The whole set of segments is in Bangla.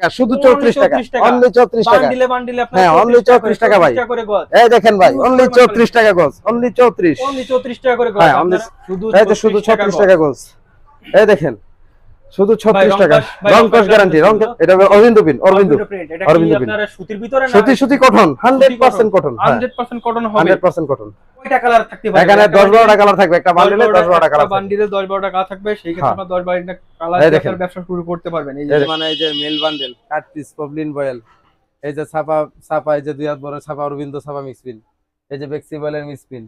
টাকা শুধু চৌত্রিশ টাকা। 34 টাকা। অনলি চৌত্রিশ টাকা। বান্ডিলে বান্ডিলে আপনার হ্যাঁ, অনলি 34 টাকা ভাই। এই দেখেন ভাই অনলি পরিমাণ চৌত্রিশ টাকা গজ অনলি চৌত্রিশ। অনলি 34 টাকা করে গজ। হ্যাঁ, শুধু শুধু 34 ছত্রিশ টাকা গজ। এই দেখেন। শুধু ছত্রিশ রং টাকা। কস- ভাই, রং কস গ্যারান্টি রং এটা অরবিন্দ পিন অরবিন্দ print। আপনারা সুতির ভিতরে না সুতি সুতি cotton hundred percent cotton 100% cotton হবে। হান্ড্রেড পার্সেন্ট কটন কয়টা কালার থাকতে পারে? এখানে দশ বারোটা কালার থাকবে একটা বান্ডিলে দশ বারোটা কালার থাকবে। বান্ডিলে 10 12টা কালার থাকবে সেই ক্ষেত্রে হ্যাঁ। আপনারা 10 12টা কালার এই দিয়ে দেখেন। আপনারা ব্যবসা শুরু করতে পারবেন। এই যে মানে এই যে mill bundle cut piece poplin voile এই যে ছাপা ছাপা এই যে দুই হাত বড় ছাপা অরবিন্দ ছাপা মিক্স পিন এই যে বেক্সি বয়েলের মিক্স পিন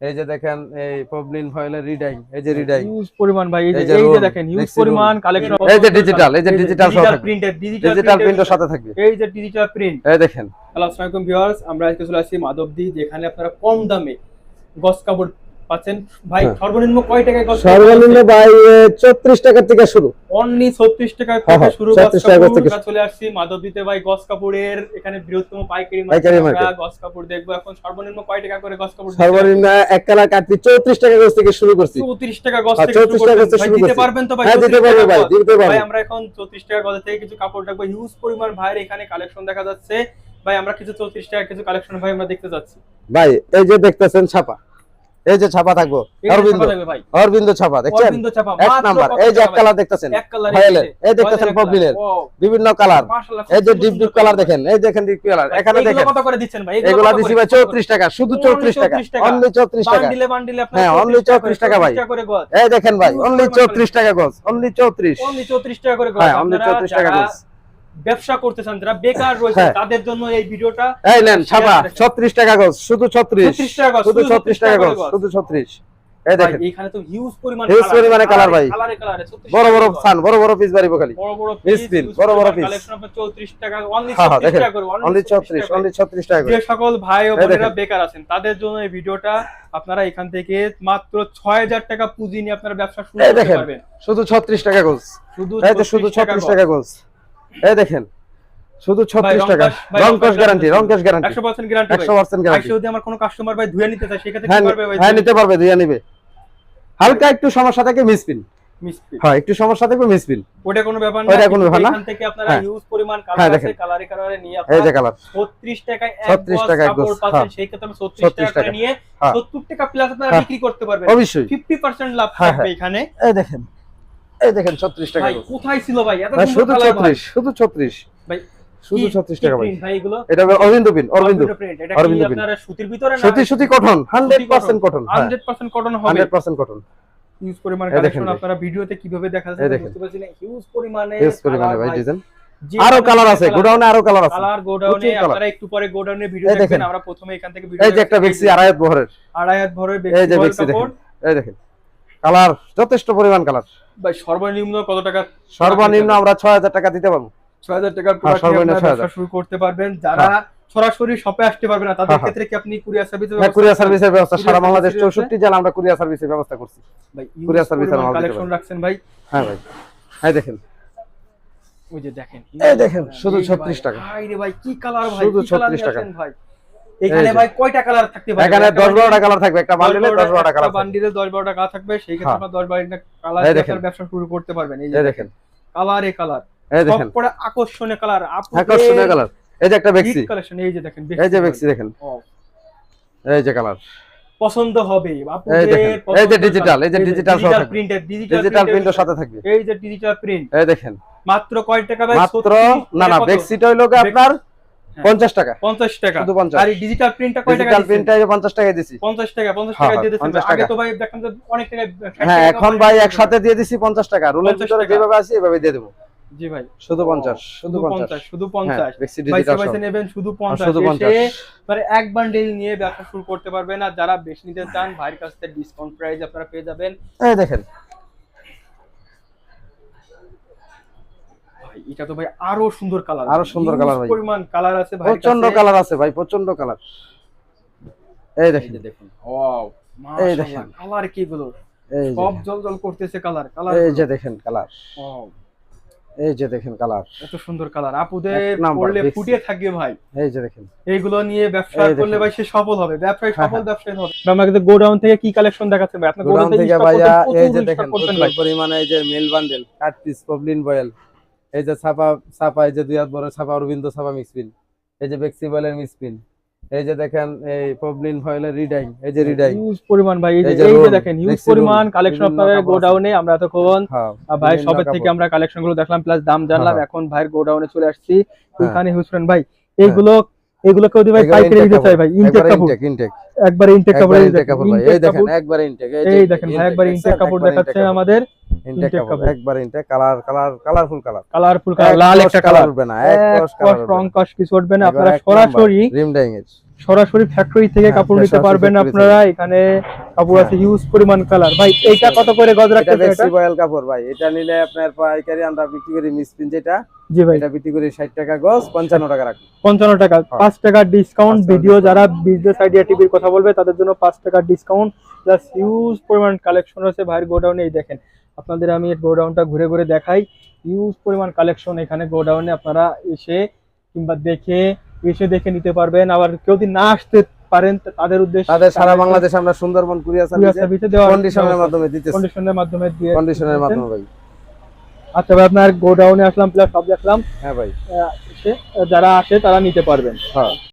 এই যে দেখেন এই পবলিন ফয়েলের রিডাইং এই যে রিডাইং। হিউজ পরিমাণ ভাই এই যে এই যে দেখেন হিউজ পরিমাণ কালেকশন এই যে ডিজিটাল এই যে ডিজিটাল সহ প্রিন্ট ডিজিটাল ডিজিটাল প্রিন্টের সাথে থাকবে। এই যে ডিজিটাল প্রিন্ট এই দেখেন। হ্যালো আসসালামু আলাইকুম ভিউয়ার্স আমরা আজকে চলে আসছি মাধবদী যেখানে আপনারা কম দামে গস কাপড় পাচ্ছেন। ভাই হ্যাঁ। সর্বনিম্ন কয় টাকায় গস সর্বনিম্ন ভাই চৌত্রিশ টাকার থেকে শুরু। অনলি 36 টাকা হ্যাঁ, থেকে হ্যাঁ, শুরু 36 কাপড়। আমরা চলে আসছি মাধবদীতে ভাই গস কাপড়ের এখানে বৃহত্তম পাইকারি মার্কেট। গস কাপড় দেখব। এখন সর্বনিম্ন কয় টাকা করে গস কাপড় সর্বনিম্ন এক কালার কাটতি চৌত্রিশ টাকা গজ থেকে শুরু করছি। 34 টাকা গস থেকে শুরু 34 টাকা থেকে শুরু দিতে পারবেন তো ভাই দিতে 34 পারব ভাই গজ? দিতে ভাই আমরা এখন 34 টাকা গজ থেকে কিছু কাপড় দেখব হিউজ পরিমাণ ভাইয়ের এখানে কালেকশন দেখা যাচ্ছে। ভাই আমরা কিছু 34 টাকা কিছু কালেকশন ভাই আমরা দেখতে যাচ্ছি। ভাই এই যে দেখতেছেন ছাপা। এই যে ছাপা থাকব। অরবিন্দ। অরবিন্দ ছাপা দেখছেন? এক নাম্বার। এই যে এক কালার দেখতেছেন? এই দেখতেছেন পপলিনের বিভিন্ন কালার। এই যে ডিপ ডিপ কালার দেখেন। এই দেখেন ডিপ কালার। এখানে দেখেন। কত করে দিচ্ছেন ভাই? এগুলা দিছি ভাই চৌত্রিশ টাকা শুধু চৌত্রিশ টাকা। 34 টাকা। অনলি চৌত্রিশ টাকা। বান্ডিলে বান্ডিলে আপনার হ্যাঁ, only 34 টাকা ভাই। এই দেখেন ভাই অনলি পরিমাণ চৌত্রিশ টাকা গজ অনলি চৌত্রিশ। অনলি 34 টাকা করে গজ হ্যাঁ অনলি আপনারা চৌত্রিশ টাকা যারা গজ ব্যবসা করতে চান যারা বেকার রয়েছে হ্যাঁ। তাদের জন্য এই ভিডিওটা এই নেন ছাপা Share দেখেন। ছত্রিশ টাকা গজ শুধু 36 টাকা গজ, শুধু শুধু টাকা 36 টাকা গজ। শুধু ছত্রিশ। এই দেখেন। এখানে তো হিউজ পরিমাণ Huge পরিমাণে colour ভাই। কালারে কালারে বড় বড় টাকা বড় বড় পিস বাড়িব খালি বড় বড় পিস piece, বড় বড় piece। কালেকশন আপনার 34 টাকা অনলি 34 দেখেন। টাকা করে অনলি ছত্রিশ অনলি ছত্রিশ টাকা যে সকল ভাই ও বোনেরা বেকার আছেন তাদের জন্য এই ভিডিওটা আপনারা এখান থেকে মাত্র 6000 টাকা পুঁজি নিয়ে আপনারা ব্যবসা শুরু করতে পারবেন। শুধু ছত্রিশ টাকা গজ। শুধু শুধু 36 ছত্রিশ টাকা গজ। এই দেখেন শুধু ছত্রিশ রং টাকা। কস- ভাই, রং কস গ্যারান্টি রং কস গ্যারান্টি 100% গ্যারান্টি একশো পার্সেন্ট গ্যারান্টি যদি আমার কোনো কাস্টমার ভাই ধুয়ে নিতে চায় সেক্ষেত্রে হ্যাঁ কি নি- করবে ভাই হ্যাঁ নিতে পারবে দুইয়া নিবে। হালকা একটু সমস্যা থাকে মিসপিন হ্যাঁ একটু সমস্যা থাকবে মিসপিন ওটা কোনো ব্যাপার না ওটা কোনো ব্যাপার না। এখান থেকে আপনারা হ্যাঁ। হিউজ পরিমাণ হ্যাঁ, কালার আছে কালারে কালারে নিয়ে এই আপনারা যে কালার 36 টাকায় 36 গজ টাকা এক কাপড় গজ, পাচ্ছেন হ্যাঁ। সেই ক্ষেত্রে 36 36 টাকা। নিয়ে হ্যাঁ। 70 টাকা প্লাস আপনারা হ্যাঁ। বিক্রি করতে পারবেন। অবশ্যই। 50% লাভ হ্যাঁ, থাকবে এখানে। এই দেখেন। এই দেখেন ছত্রিশ টাকা ভাই কোথায় ছিল ভাই? এত শুধু কালার ভাই ছত্রিশ শুধু ছত্রিশ। ভাই শুধু কি- ছত্রিশ কি টাকা ভাই। এগুলো? এটা অরবিন্দ পিন অরবিন্দ অরবিন্দ। print। আপনারা সুতির ভিতরে না সুতি সুতি cotton hundred percent cotton 100% cotton হবে। হান্ড্রেড পার্সেন্ট কটন হিউজ পরিমাণ কালেকশন আপনারা ভিডিওতে কীভাবে দেখা এই যাচ্ছে দেখেন। বুঝতে পারছেন হিউজ পরিমাণে ইউজ পরিমাণে ভাই ডিজাইন আরও কালার আছে গোডাউনে আরও কালার আছে। কালার গোডাউনে আপনারা একটু পরে গোডাউনে ভিডিও দেখবেন। আমরা প্রথমে এখান থেকে ভিডিও এই যে একটা বেক্সি আড়াইত বহরের। আড়াই হাত ভরের এই যে বেক্সি বেক্সি দেখেন। এই দেখেন। কালার যথেষ্ট পরিমাণ কালার। ভাই সর্বনিম্ন কত টাকা? সর্বনিম্ন আমরা ছয় হাজার টাকা দিতে পারব। 6000 টাকার হ্যাঁ, প্রোডাক্ট সর্বনিম্ন আপনারা শুরু করতে পারবেন। যারা সরাসরি শপে আসতে পারবে না তাদের হ্যাঁ, হ্যাঁ। ক্ষেত্রে কি আপনি কুরিয়ার সার্ভিস হ্যাঁ কুরিয়ার সার্ভিসের ব্যবস্থা। সারা বাংলাদেশ service আছে? চৌষট্টি জেলা আমরা কুরিয়ার সার্ভিসের ব্যবস্থা করছি। ভাই এর মাল দিতে কালেকশন রাখছেন ভাই। হ্যাঁ ভাই। হ্যাঁ দেখেন। ওই যে দেখেন। এই দেখেন, শুধু এই যে 36 ভাই, টাকা। হাই রে ভাই কি কালার ভাই শুধু 36 টাকা। ভাই? এখানে ভাই কয়টা কালার থাকতে পারে? এখানে দশ বারোটা কালার থাকবে একটা বান্ডিলে দশ বারোটা কালার বান্ডিলে 10 12টা কালার থাকবে সেই ক্ষেত্রে হ্যাঁ। আপনারা 10 12টা কালার ব্যবসা শুরু করতে পারবেন। এই যে দেখেন। কালারে কালার এই দেখেন। করে আকর্ষণীয় কালার আকর্ষণীয় কালার এই যে একটা বেক্সি কালেকশন এই যে দেখেন এই যে বেক্সি দেখেন। এই যে কালার পছন্দ হবে। দেখেন, এই যে digital, এই যে থাকবে। printed, digital ডিজিটাল প্রিন্টের সাথে থাকবে। এই যে ডিজিটাল প্রিন্ট এই দেখেন। মাত্র কয় টাকা ভাই? মাত্র না না? বেক্সিটা গিয়ে আপনার হ্যাঁ। পঞ্চাশ টাকা। 50 টাকা। শুধু 50 আর এই ডিজিটাল প্রিন্টটা কয় টাকা ডিজিটাল প্রিন্টটা পঞ্চাশ টাকায় দিছি। 50 টাকা 50 হ্যাঁ, টাকা দিয়ে 50 আগে তো ভাই দেখলাম যে অনেক টাকা হ্যাঁ এখন ভাই একসাথে দিয়ে দিছি পঞ্চাশ টাকা। রুলের ভিতরে যেভাবে আছে এভাবে দিয়ে দেবো। জি ভাই। শুধু পঞ্চাশ শুধু শুধু পঞ্চাশ। 50 শুধু হ্যাঁ 50 ভাই সবাই নেবেন শুধু 50 শুধু 50 মানে এক বান্ডেল নিয়ে ব্যবসা শুরু করতে পারবেন। আর যারা বেশি নিতে চান ভাইয়ের কাছ থেকে ডিসকাউন্ট প্রাইস আপনারা পেয়ে যাবেন। এই দেখেন ভাই এটা তো ভাই আরও সুন্দর কালার আরও সুন্দর colour ভাই। পরিমাণ কালার আছে ভাই প্রচণ্ড কালার আছে ভাই প্রচণ্ড কালার এই দেখেন। দেখুন ওয়াও এই দেখেন। কালার কি গুলো সব জল জল করতেছে কালার কালার এই যে দেখেন কালার ওয়াও এই যে দেখেন কালার এত সুন্দর কালার আপুদের পড়লে ফুটিয়ে থাকবে ভাই। এই যে দেখেন। এইগুলো নিয়ে ব্যবসা করলে ভাই সে সফল হবে। ব্যবসায় হ্যাঁ, সফল হ্যাঁ। ব্যবসায়ী হবে। আমাকে তো গোডাউন থেকে কি কালেকশন দেখাচ্ছেন ভাই? আপনার গোডাউন থেকে ভাইয়া এই যে দেখেন পরিমাণে এই যে mill bundle cut piece poplin voile এই যে ছাপা ছাপা এই যে দুই হাত বড় ছাপা অরবিন্দ ছাপা মিসপিন এই যে বেক্সি মিসপিন এই যে দেখেন এই পবলিন ফয়েলের রিডাইং এই যে রিডাইং হিউজ পরিমাণ ভাই এই যে দেখেন হিউজ পরিমাণ কালেকশন আপনাদের গোডাউনে আমরা এতক্ষণ হ্যাঁ ভাই সবের থেকে আমরা কালেকশনগুলো দেখলাম প্লাস দাম জানলাম হ্যাঁ। এখন ভাইয়ের গোডাউনে চলে আসছি। হ্যাঁ। এখানে হিউজ ভাই এইগুলো এগুলো কেউ ভাই পাইকারি দিতে চাই ভাই ইনটেক কাপড়। intake, একবারে ইনটেক কাপড়। ভাই। এই দেখেন। একবারে এই দেখেন ভাই একবার? ইনটেক কাপড় দেখাচ্ছে আমাদের intake কাপড়। একবারে intake, colour colour colourful colour colourful colour লাল একটা কালার উঠবে না এক কালার রং কিছু উঠবে না। আপনারা সরাসরি রিম ডাইং এর। সরাসরি ফ্যাক্টরি থেকে হ্যাঁ, কাপড় নিতে পারবেন আপনারা। এখানে কাপড় আছে হিউজ পরিমাণ কালার ভাই এইটা কত করে গজ এটা রাখতেছে এটা? কাপড় ভাই। এটা নিলে আপনার পাইকারি আমরা বিক্রি করি মিসপিন যেটা। জি ভাই। এটা বিক্রি করি 60 টাকা গজ 55 টাকা রাখি পঞ্চান্ন টাকা। হ্যাঁ। পাঁচ টাকার ডিসকাউন্ট ভিডিও যারা বিজনেস আইডিয়া টিভির কথা বলবে তাদের জন্য পাঁচ টাকার ডিসকাউন্ট প্লাস হিউজ পরিমাণ কালেকশন আছে ভাইয়ের গোডাউনে এই দেখেন। আপনাদের আমি গোডাউনটা ঘুরে ঘুরে দেখাই। হিউজ পরিমাণ কালেকশন এখানে গোডাউনে আপনারা এসে কিংবা দেখে এসে দেখে নিতে পারবেন। আবার কেউ যদি না আসতে পারেন তাদের উদ্দেশ্যে তাদের সারা বাংলাদেশে আমরা সুন্দরবন কুরিয়ার সার্ভিসে কন্ডিশনের মাধ্যমে দিতেছি। কন্ডিশনের মাধ্যমে দিয়ে কন্ডিশনের মাধ্যমে ভাই। আচ্ছা ভাই আপনার গোডাউনে আসলাম প্লাস সব দেখলাম। হ্যাঁ ভাই। যারা আসে তারা নিতে পারবেন। হ্যাঁ।